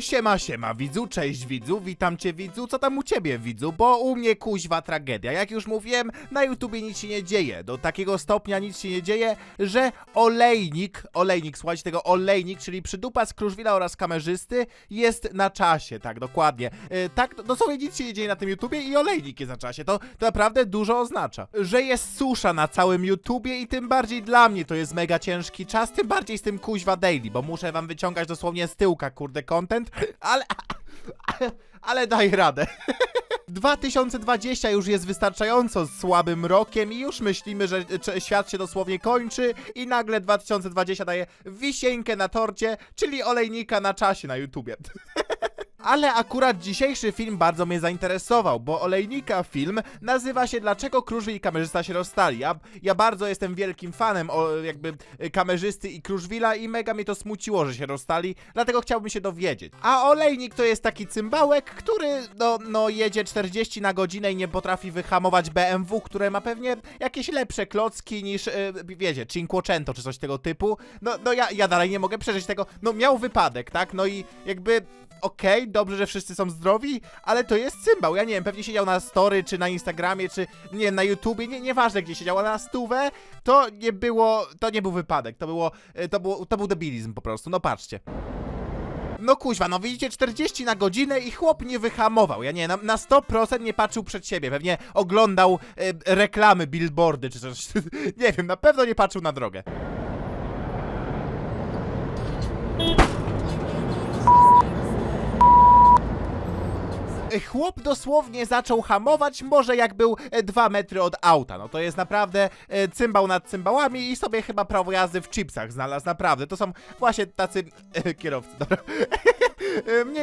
Siema, siema, widzu, cześć widzu, witam cię widzu, co tam u ciebie widzu, bo u mnie kuźwa tragedia, jak już mówiłem, na YouTubie nic się nie dzieje, do takiego stopnia nic się nie dzieje, że olejnik, olejnik, słuchajcie tego, olejnik, czyli przydupa z Kruszwila oraz kamerzysty jest na czasie, tak, dokładnie, e, tak, dosłownie nic się nie dzieje na tym YouTubie i olejnik jest na czasie, to, to naprawdę dużo oznacza, że jest susza na całym YouTubie i tym bardziej dla mnie to jest mega ciężki czas, tym bardziej z tym kuźwa daily, bo muszę wam wyciągać dosłownie z tyłka, kurde, content, ale... Ale daj radę. 2020 już jest wystarczająco słabym rokiem i już myślimy, że świat się dosłownie kończy i nagle 2020 daje wisienkę na torcie, czyli olejnika na czasie na YouTubie. Ale akurat dzisiejszy film bardzo mnie zainteresował, bo olejnika film nazywa się Dlaczego Kruszwil i kamerzysta się rozstali. Ja, ja bardzo jestem wielkim fanem o, jakby y, kamerzysty i Kruszwila i mega mnie to smuciło, że się rozstali, dlatego chciałbym się dowiedzieć. A olejnik to jest taki cymbałek, który no, no jedzie 40 na godzinę i nie potrafi wyhamować BMW, które ma pewnie jakieś lepsze klocki niż, y, wiecie, Cinquecento czy coś tego typu. No, no ja, ja dalej nie mogę przeżyć tego. No miał wypadek, tak? No i jakby okej, dobrze, że wszyscy są zdrowi, ale to jest cymbał. Ja nie wiem, pewnie siedział na story, czy na Instagramie, czy nie wiem, na YouTubie, nie, nieważne gdzie siedział, ale na stówę to nie było, to nie był wypadek, to było, e, to było, to był debilizm po prostu, no patrzcie. No kuźwa, no widzicie 40 na godzinę i chłop nie wyhamował. Ja nie, na, na 100% nie patrzył przed siebie. Pewnie oglądał e, reklamy, billboardy czy coś. nie wiem, na pewno nie patrzył na drogę. Chłop dosłownie zaczął hamować, może jak był 2 metry od auta. No to jest naprawdę e, cymbał nad cymbałami i sobie chyba prawo jazdy w chipsach znalazł, naprawdę. To są właśnie tacy e, kierowcy, dobra.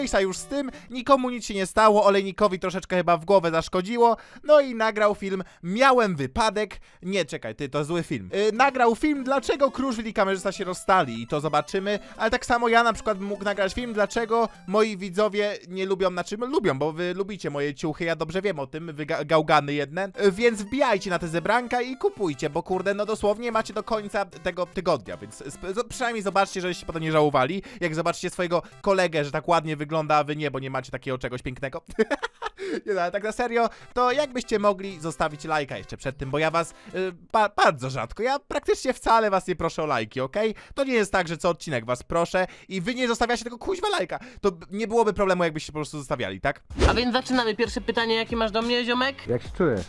Mniejsza już z tym, nikomu nic się nie stało, olejnikowi troszeczkę chyba w głowę zaszkodziło, no i nagrał film Miałem wypadek. Nie, czekaj, ty, to zły film. E, nagrał film Dlaczego Kruszwil i kamerzysta się rozstali i to zobaczymy, ale tak samo ja na przykład mógł nagrać film Dlaczego moi widzowie nie lubią, na czym lubią, bo wy lubicie moje ciuchy, ja dobrze wiem o tym, wy ga- gałgany jedne, E, więc wbijajcie na te zebranka i kupujcie, bo kurde, no dosłownie macie do końca tego tygodnia, więc przynajmniej zobaczcie, żeście potem nie żałowali, jak zobaczycie swojego kolegę, że tak ładnie wygląda, a wy nie, bo nie macie takiego czegoś pięknego. nie no, ale tak na serio, to jakbyście mogli zostawić lajka jeszcze przed tym, bo ja was y, ba bardzo rzadko, ja praktycznie wcale was nie proszę o lajki, okej? To nie jest tak, że co odcinek was proszę i wy nie zostawiacie tego kuźwa lajka. To nie byłoby problemu, jakbyście po prostu zostawiali, tak? A więc zaczynamy. Pierwsze pytanie, jakie masz do mnie, ziomek? Jak się czujesz?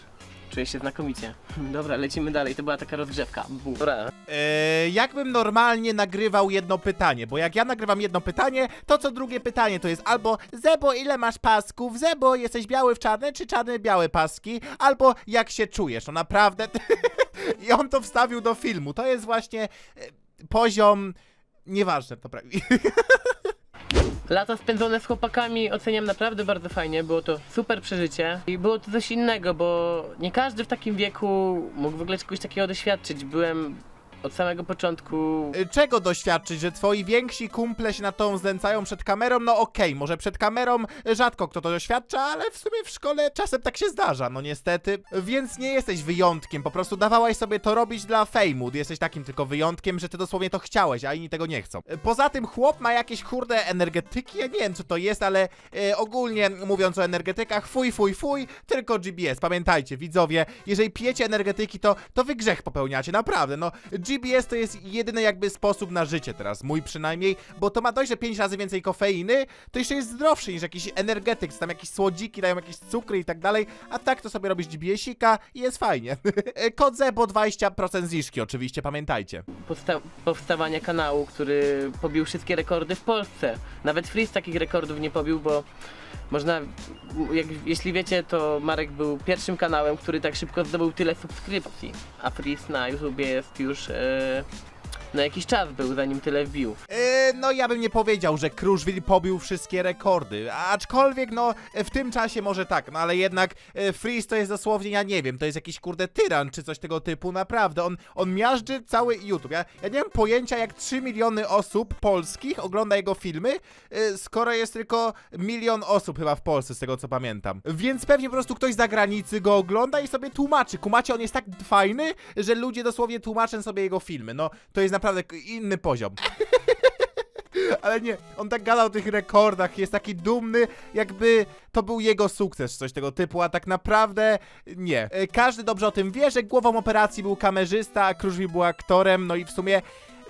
Czuję się znakomicie. Dobra, lecimy dalej. To była taka rozgrzewka. Bu. Dobra. Eee, jakbym normalnie nagrywał jedno pytanie, bo jak ja nagrywam jedno pytanie, to co drugie pytanie to jest albo Zebo, ile masz pasków? Zebo, jesteś biały w czarne, czy czarne białe paski? Albo jak się czujesz? No naprawdę. I on to wstawił do filmu. To jest właśnie e, poziom. Nieważne, dobra. Lata spędzone z chłopakami oceniam naprawdę bardzo fajnie. Było to super przeżycie. I było to coś innego, bo nie każdy w takim wieku mógł w ogóle czegoś takiego doświadczyć. Byłem od samego początku. Y, Czego doświadczyć, że twoi więksi kumple się na tą znęcają przed kamerą? No okej, może przed kamerą rzadko kto to doświadcza, ale w sumie w szkole czasem tak się zdarza, no niestety. Więc nie jesteś wyjątkiem, po prostu dawałaś sobie to robić dla fejmu. Jesteś takim tylko wyjątkiem, że ty dosłownie to chciałeś, a inni tego nie chcą. Y, Poza tym chłop ma jakieś kurde energetyki, ja nie wiem co to jest, ale y, ogólnie mówiąc o energetykach, fuj, fuj, fuj, tylko GBS. Pamiętajcie, widzowie, jeżeli pijecie energetyki, to, to wy grzech popełniacie, naprawdę, no. GBS to jest jedyny jakby sposób na życie teraz, mój przynajmniej, bo to ma dość, że 5 razy więcej kofeiny, to jeszcze jest zdrowszy niż jakiś energetyk, tam jakieś słodziki, dają jakieś cukry i tak dalej, a tak to sobie robisz GBS-ika i jest fajnie. Kod ZEBO 20% zniżki oczywiście, pamiętajcie. Powsta- powstawania kanału, który pobił wszystkie rekordy w Polsce. Nawet Freeze takich rekordów nie pobił, bo można, jak, jeśli wiecie, to Marek był pierwszym kanałem, który tak szybko zdobył tyle subskrypcji, a Freeze na YouTubie jest już e, na jakiś czas był, zanim tyle wbił. Yy, no ja bym nie powiedział, że Kruszwil pobił wszystkie rekordy, aczkolwiek no w tym czasie może tak, no ale jednak e, Freeze to jest dosłownie, ja nie wiem, to jest jakiś kurde tyran czy coś tego typu, naprawdę, on, on miażdży cały YouTube, ja, ja nie mam pojęcia jak 3 miliony osób polskich ogląda jego filmy, e, skoro jest tylko milion osób chyba w Polsce z tego co pamiętam, więc pewnie po prostu ktoś z zagranicy go ogląda i sobie tłumaczy, kumacie, on jest tak fajny, że ludzie dosłownie tłumaczą sobie jego filmy, no to jest naprawdę inny poziom. Ale nie, on tak gadał o tych rekordach, jest taki dumny, jakby to był jego sukces, coś tego typu, a tak naprawdę nie. E, Każdy dobrze o tym wie, że głową operacji był kamerzysta, a Kruszwil był aktorem, no i w sumie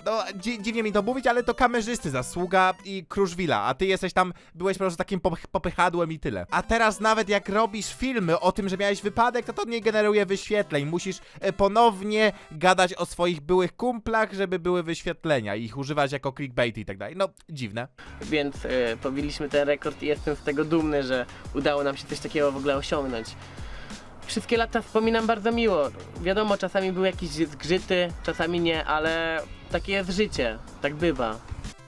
no, dzi dziwnie mi to mówić, ale to kamerzysty zasługa i Kruszwila, a ty jesteś tam, byłeś po prostu takim popych popychadłem i tyle. A teraz nawet jak robisz filmy o tym, że miałeś wypadek, to to nie generuje wyświetleń. Musisz e, ponownie gadać o swoich byłych kumplach, żeby były wyświetlenia i ich używać jako clickbait i tak dalej. No, dziwne. Więc y, pobiliśmy ten rekord i jestem z tego dumny, że udało nam się coś takiego w ogóle osiągnąć. Wszystkie lata wspominam bardzo miło. Wiadomo, czasami były jakieś zgrzyty, czasami nie, ale takie jest życie. Tak bywa.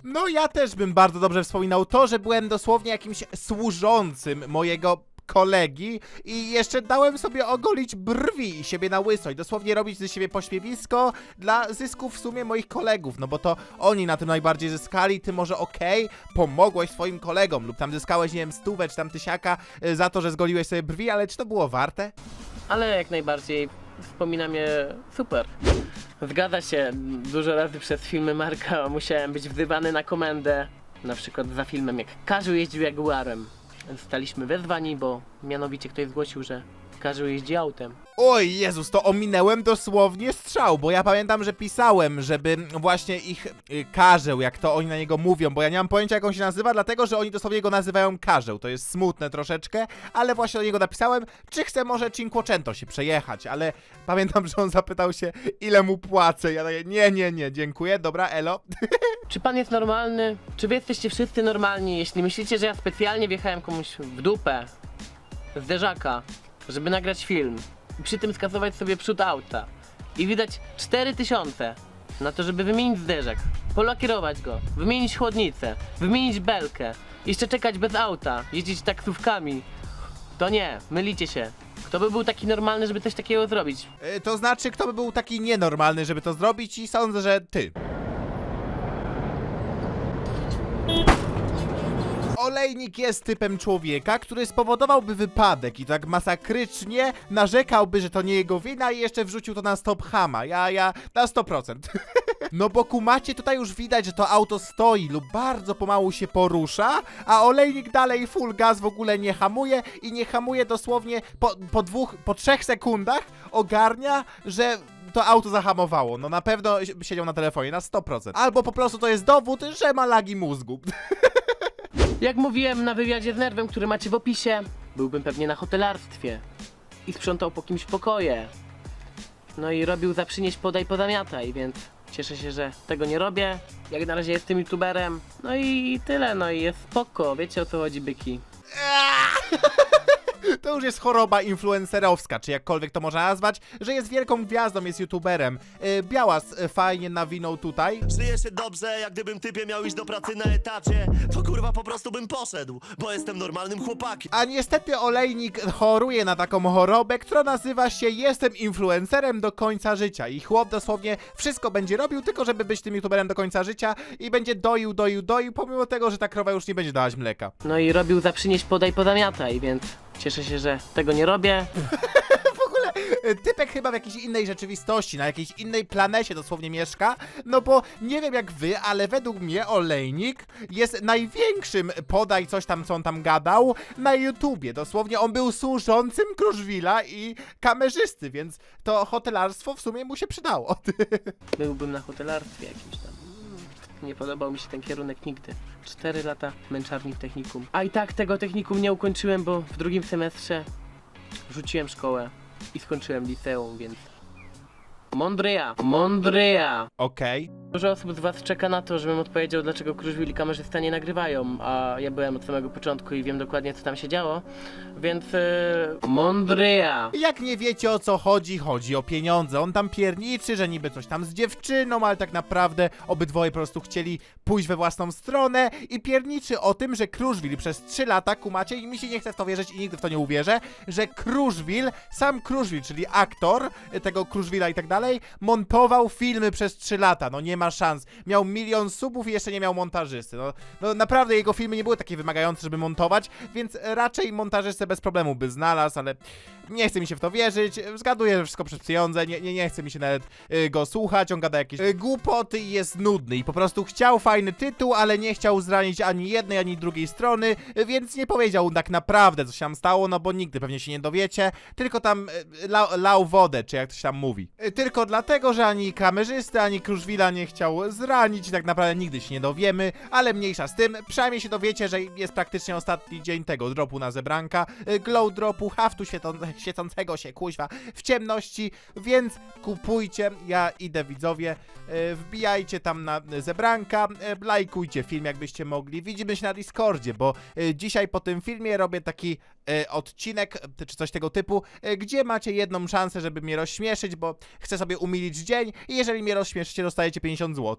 No ja też bym bardzo dobrze wspominał to, że byłem dosłownie jakimś służącym mojego kolegi i jeszcze dałem sobie ogolić brwi i siebie na łyso i dosłownie robić ze siebie pośmiewisko dla zysków w sumie moich kolegów, no bo to oni na tym najbardziej zyskali, ty może okej, pomogłeś swoim kolegom lub tam zyskałeś, nie wiem, stówę czy tam tysiaka y, za to, że zgoliłeś sobie brwi, ale czy to było warte? Ale jak najbardziej wspominam je super. Zgadza się, dużo razy przez filmy Marka musiałem być wzywany na komendę. Na przykład za filmem jak Karzeł jeździł Jaguarem. Zostaliśmy wezwani, bo mianowicie ktoś zgłosił, że Karzeł jeździ autem. Oj Jezus, to ominęłem dosłownie strzał, bo ja pamiętam, że pisałem, żeby właśnie ich y, karzeł, jak to oni na niego mówią, bo ja nie mam pojęcia jak on się nazywa, dlatego że oni dosłownie go nazywają karzeł, to jest smutne troszeczkę, ale właśnie do niego napisałem, czy chce może Cinquecento się przejechać, ale pamiętam, że on zapytał się, ile mu płacę, ja daję, nie, nie, nie, dziękuję, dobra, elo. Czy pan jest normalny? Czy wy jesteście wszyscy normalni? Jeśli myślicie, że ja specjalnie wjechałem komuś w dupę, zderzaka, żeby nagrać film i przy tym skasować sobie przód auta i widać 4000 na to, żeby wymienić zderzak, polakierować go, wymienić chłodnicę, wymienić belkę, jeszcze czekać bez auta, jeździć taksówkami, to nie, mylicie się. Kto by był taki normalny, żeby coś takiego zrobić? Y, To znaczy, kto by był taki nienormalny, żeby to zrobić i sądzę, że ty. Olejnik jest typem człowieka, który spowodowałby wypadek i tak masakrycznie narzekałby, że to nie jego wina i jeszcze wrzucił to na stop hama. Ja, ja, na 100%. No bo kumacie, tutaj już widać, że to auto stoi lub bardzo pomału się porusza, a olejnik dalej full gas w ogóle nie hamuje i nie hamuje dosłownie po, po dwóch, po trzech sekundach ogarnia, że to auto zahamowało. No na pewno siedział na telefonie, na 100%. Albo po prostu to jest dowód, że ma lagi mózgu. Jak mówiłem na wywiadzie z Nerwem, który macie w opisie, byłbym pewnie na hotelarstwie i sprzątał po kimś pokoje. No i robił za przynieść podaj pozamiataj, więc cieszę się, że tego nie robię. Jak na razie jestem youtuberem. No i tyle, no i jest spoko, wiecie o co chodzi byki. To już jest choroba influencerowska, czy jakkolwiek to można nazwać, że jest wielką gwiazdą, jest youtuberem. Yy, Białas fajnie nawinął tutaj. Żyję się dobrze, jak gdybym typie miał iść do pracy na etacie To kurwa po prostu bym poszedł, bo jestem normalnym chłopakiem A niestety olejnik choruje na taką chorobę, która nazywa się jestem influencerem do końca życia. I chłop dosłownie wszystko będzie robił, tylko żeby być tym youtuberem do końca życia i będzie doił, doił, doił, pomimo tego, że ta krowa już nie będzie dawać mleka. No i robił za przynieść podaj pozamiataj, więc cieszę się, że tego nie robię. W ogóle y, typek chyba w jakiejś innej rzeczywistości, na jakiejś innej planecie dosłownie mieszka, no bo nie wiem jak wy, ale według mnie olejnik jest największym podaj coś tam, co on tam gadał, na YouTubie. Dosłownie on był służącym Kruszwila i kamerzysty, więc to hotelarstwo w sumie mu się przydało. Byłbym na hotelarstwie jakimś tam. Nie podobał mi się ten kierunek nigdy. Cztery lata męczarni w technikum. A i tak tego technikum nie ukończyłem, bo w drugim semestrze rzuciłem szkołę i skończyłem liceum, więc... Mądry ja, mądry ja. Okej. Dużo osób z was czeka na to, żebym odpowiedział, dlaczego Kruszwil i kamerzysta nie nagrywają, a ja byłem od samego początku i wiem dokładnie, co tam się działo, więc... Yy. Jak nie wiecie o co chodzi, chodzi o pieniądze. On tam pierniczy, że niby coś tam z dziewczyną, ale tak naprawdę obydwoje po prostu chcieli pójść we własną stronę i pierniczy o tym, że Kruszwil przez 3 lata, kumacie, i mi się nie chce w to wierzyć i nigdy w to nie uwierzę, że Kruszwil, sam Kruszwil, czyli aktor y, tego Kruszwila i tak dalej, dalej, montował filmy przez 3 lata, no nie ma szans. Miał milion subów i jeszcze nie miał montażysty. No, no naprawdę jego filmy nie były takie wymagające, żeby montować, więc raczej montażystę bez problemu by znalazł, ale nie chce mi się w to wierzyć. Zgaduję że wszystko przez pieniądze, nie, nie, nie chce mi się nawet y, go słuchać, on gada jakieś y, głupoty i jest nudny i po prostu chciał fajny tytuł, ale nie chciał zranić ani jednej, ani drugiej strony, więc nie powiedział tak naprawdę, co się tam stało, no bo nigdy pewnie się nie dowiecie, tylko tam y, la, lał wodę, czy jak to się tam mówi. Y, Tylko dlatego, że ani kamerzysty, ani Kruszwila nie chciał zranić. Tak naprawdę nigdy się nie dowiemy, ale mniejsza z tym, przynajmniej się dowiecie, że jest praktycznie ostatni dzień tego dropu na zebranka, y, glow dropu, haftu świecą- świecącego się, kuźwa, w ciemności, więc kupujcie, ja idę widzowie, y, wbijajcie tam na zebranka, y, lajkujcie film jakbyście mogli, widzimy się na Discordzie, bo dzisiaj po tym filmie robię taki odcinek, y, czy coś tego typu, y, gdzie macie jedną szansę, żeby mnie rozśmieszyć, bo chcę sobie umilić dzień i jeżeli mnie rozśmieszycie, dostajecie 50 zł.